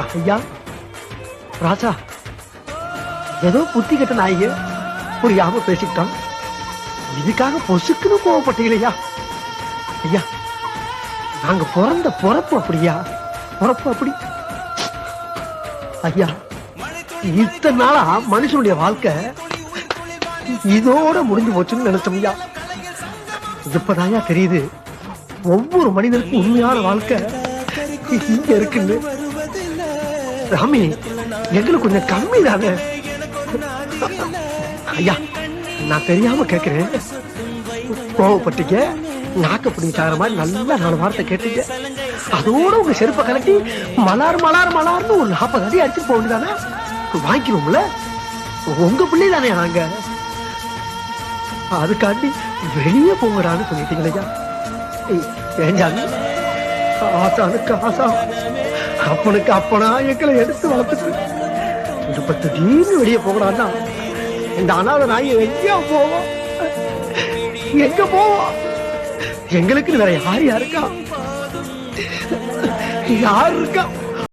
ஐயா ராஜா ஏதோ புத்தி கட்ட நாயக புரியாம பேசிக்கிட்டான். இதுக்காக பொசுக்குன்னு கோவப்பட்டீங்களா ஐயா நாங்க பிறந்த பிறப்பு அப்படியா? பிறப்பு அப்படி. ஐயா இத்தனை நாளா மனுஷனுடைய வாழ்க்கை இதோட முடிஞ்சு போச்சுன்னு நினைச்சோம் ஐயா. இப்பதாயா தெரியுது ஒவ்வொரு மனிதனுக்கும் உண்மையான வாழ்க்கை இங்க இருக்குன்னு. ராமி எங்களுக்கு கொஞ்சம் கம்மி தானே ஐயா நான் தெரியாம கேக்குறேன். கோவப்பட்டீங்க நாக்க பிடிங்க சாகிற மாதிரி நல்லா நாலு வார்த்தை கேட்டீங்க. அதோட உங்க செருப்பை கலட்டி மலார் மலார் மலார்னு ஒரு நாற்பது அடி அடிச்சுட்டு போக வேண்டியதானே? வாங்கிடுவோம்ல? உங்க பிள்ளை தானே நாங்க? அதுக்காண்டி வெளியே போங்கடான்னு சொல்லிட்டீங்களா ஏஞ்சாங்க? ஆசானுக்கு ஆசா. அப்பனுக்கு அப்பனா எங்களை எடுத்து வளர்த்துட்டு பத்து திடீர்னு வெளியே போகலான்னா இந்த அனாத நாய் எங்க போவோம். எங்க போவோம்? எங்களுக்கு வேற யார் யாருக்கா? யார் இருக்கா?